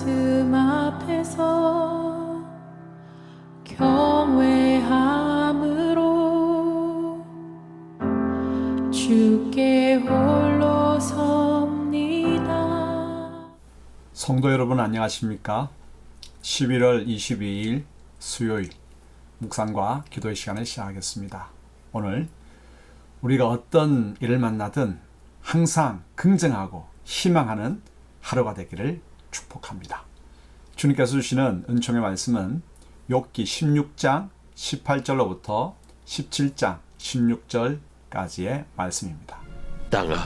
말씀 앞에서 경외함으로 주께 홀로 섭니다. 성도 여러분 안녕하십니까? 11월 22일 수요일 묵상과 기도의 시간을 시작하겠습니다. 오늘 우리가 어떤 일을 만나든 항상 긍정하고 희망하는 하루가 되기를 축복합니다. 주님께서 주시는 은총의 말씀은 욥기 16장 18절로부터 17장 16절까지의 말씀입니다. 땅아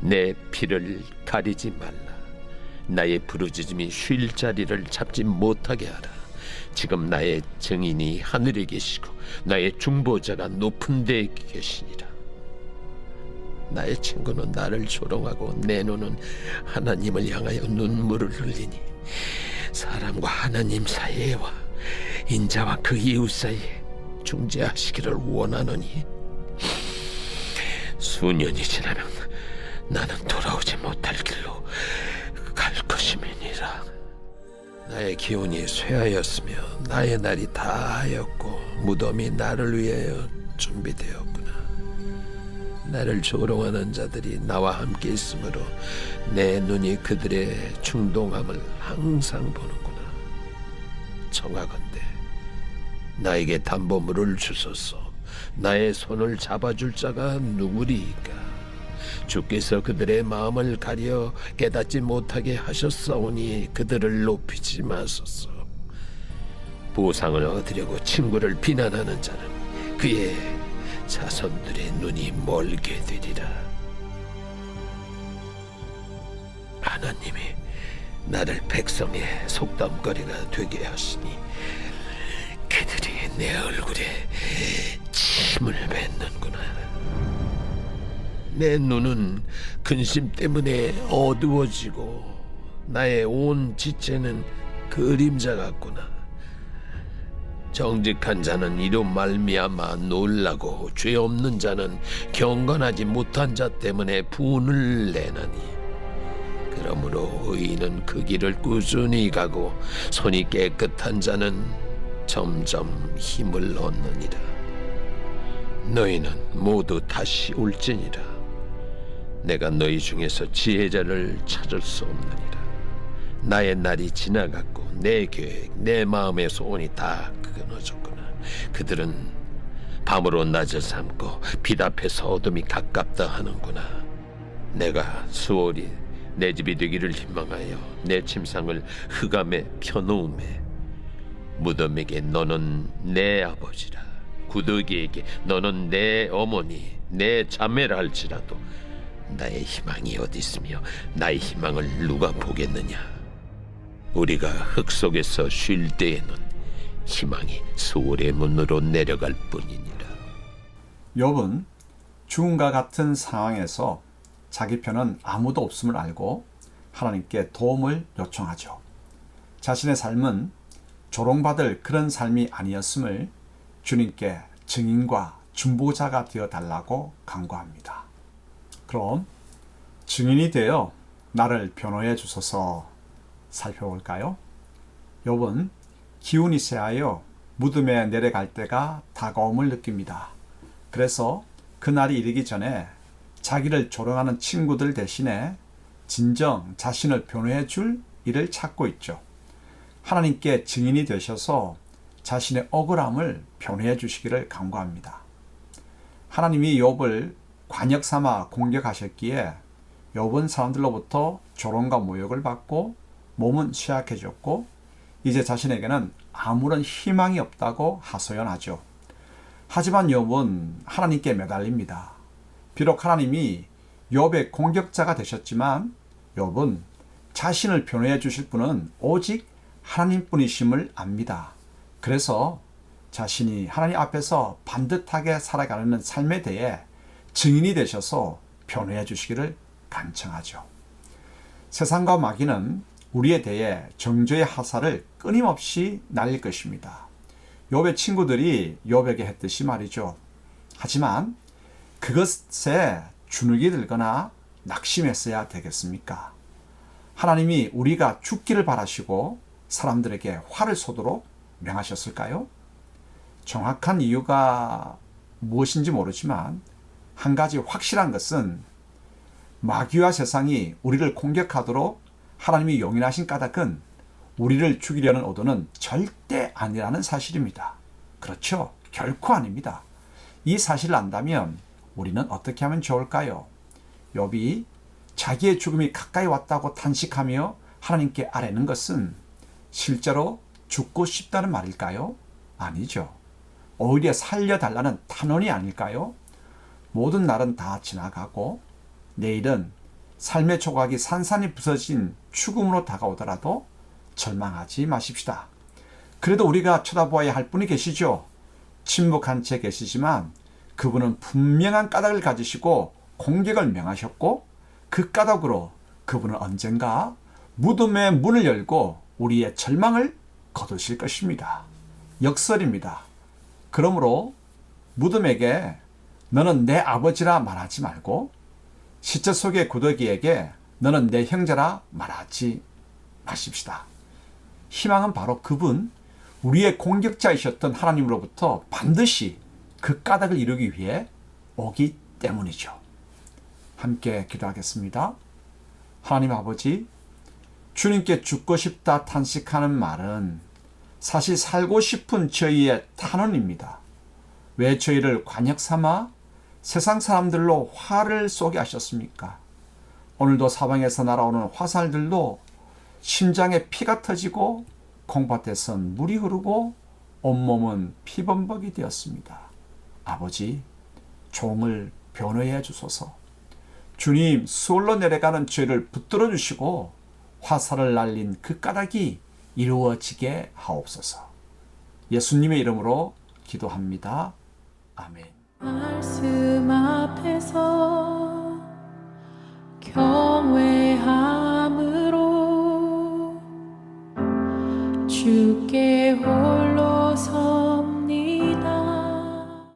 내 피를 가리지 말라 나의 부르짖음이 쉴 자리를 잡지 못하게 하라 지금 나의 증인이 하늘에 계시고 나의 중보자가 높은 데 계시니라 나의 친구는 나를 조롱하고 내 눈은 하나님을 향하여 눈물을 흘리니 사람과 하나님 사이에와 인자와 그 이웃 사이에 중재하시기를 원하노니 수년이 지나면 나는 돌아오지 못할 길로 갈 것임이니라. 나의 기운이 쇠하였으며 나의 날이 다하였고 무덤이 나를 위하여 준비되었구 나. 나를 조롱하는 자들이 나와 함께 있으므로 내 눈이 그들의 충동함을 항상 보는구나. 청하건대 나에게 담보물을 주소서. 나의 손을 잡아줄 자가 누구리이까? 주께서 그들의 마음을 가려 깨닫지 못하게 하셨사오니 그들을 높이지 마소서. 보상을 얻으려고 친구를 비난하는 자는 그의 자손들의 눈이 멀게 되리라. 하나님이 나를 백성의 속담거리가 되게 하시니 그들이 내 얼굴에 침을 뱉는구나. 내 눈은 근심 때문에 어두워지고 나의 온 지체는 그림자 같구나. 정직한 자는 이로 말미암아 놀라고 죄 없는 자는 경건하지 못한 자 때문에 분을 내나니 그러므로 의인은 그 길을 꾸준히 가고 손이 깨끗한 자는 점점 힘을 얻느니라. 너희는 모두 다시 올지니라. 내가 너희 중에서 지혜자를 찾을 수 없느니라. 나의 날이 지나갔고 내 계획, 내 마음의 소원이 다 끊어졌구나. 그들은 밤으로 낮을 삼고 빛 앞에서 어둠이 가깝다 하는구나. 내가 수월이 내 집이 되기를 희망하여 내 침상을 흑암에 펴놓음에 무덤에게 너는 내 아버지라 구더기에게 너는 내 어머니 내 자매라 할지라도 나의 희망이 어디 있으며 나의 희망을 누가 보겠느냐 우리가 흙 속에서 쉴 때에는 희망이 수월의 문으로 내려갈 뿐이니라 욥은 죽음과 같은 상황에서 자기 편은 아무도 없음을 알고 하나님께 도움을 요청하죠. 자신의 삶은 조롱받을 그런 삶이 아니었음을 주님께 증인과 중보자가 되어 달라고 간구합니다. 그럼 증인이 되어 나를 변호해 주소서 살펴볼까요? 욥은 기운이 쇠하여 무덤에 내려갈 때가 다가옴을 느낍니다. 그래서 그날이 이르기 전에 자기를 조롱하는 친구들 대신에 진정 자신을 변호해 줄 일을 찾고 있죠. 하나님께 증인이 되셔서 자신의 억울함을 변호해 주시기를 간구합니다. 하나님이 욥을 관역 삼아 공격하셨기에 욥은 사람들로부터 조롱과 모욕을 받고 몸은 쇠약해졌고 이제 자신에게는 아무런 희망이 없다고 하소연하죠. 하지만 욥은 하나님께 매달립니다. 비록 하나님이 욥의 공격자가 되셨지만 욥은 자신을 변호해 주실 분은 오직 하나님뿐이심을 압니다. 그래서 자신이 하나님 앞에서 반듯하게 살아가는 삶에 대해 증인이 되셔서 변호해 주시기를 간청하죠. 세상과 마귀는 우리에 대해 정죄의 하사를 끊임없이 날릴 것입니다. 욥의 친구들이 욥에게 했듯이 말이죠. 하지만 그것에 주눅이 들거나 낙심했어야 되겠습니까? 하나님이 우리가 죽기를 바라시고 사람들에게 화를 쏘도록 명하셨을까요? 정확한 이유가 무엇인지 모르지만 한 가지 확실한 것은 마귀와 세상이 우리를 공격하도록 하나님이 용인하신 까닭은 우리를 죽이려는 의도는 절대 아니라는 사실입니다. 그렇죠? 결코 아닙니다. 이 사실을 안다면 우리는 어떻게 하면 좋을까요? 욥이 자기의 죽음이 가까이 왔다고 탄식하며 하나님께 아뢰는 것은 실제로 죽고 싶다는 말일까요? 아니죠. 오히려 살려달라는 탄원이 아닐까요? 모든 날은 다 지나가고 내일은 삶의 조각이 산산이 부서진 죽음으로 다가오더라도 절망하지 마십시다. 그래도 우리가 쳐다보아야 할 분이 계시죠. 침묵한 채 계시지만 그분은 분명한 까닭을 가지시고 공격을 명하셨고 그 까닭으로 그분은 언젠가 무덤의 문을 열고 우리의 절망을 거두실 것입니다. 역설입니다. 그러므로 무덤에게 너는 내 아버지라 말하지 말고 시체 속의 구더기에게 너는 내 형제라 말하지 마십시다. 희망은 바로 그분, 우리의 공격자이셨던 하나님으로부터 반드시 그 까닭을 이루기 위해 오기 때문이죠. 함께 기도하겠습니다. 하나님 아버지, 주님께 죽고 싶다 탄식하는 말은 사실 살고 싶은 저희의 탄원입니다. 왜 저희를 관역 삼아 세상 사람들로 화를 쏘게 하셨습니까? 오늘도 사방에서 날아오는 화살들도 심장에 피가 터지고 콩밭에선 물이 흐르고 온몸은 피범벅이 되었습니다. 아버지, 종을 변호해 주소서. 주님, 수월로 내려가는 죄를 붙들어 주시고 화살을 날린 그 까닭이 이루어지게 하옵소서. 예수님의 이름으로 기도합니다. 아멘. 말씀 앞에서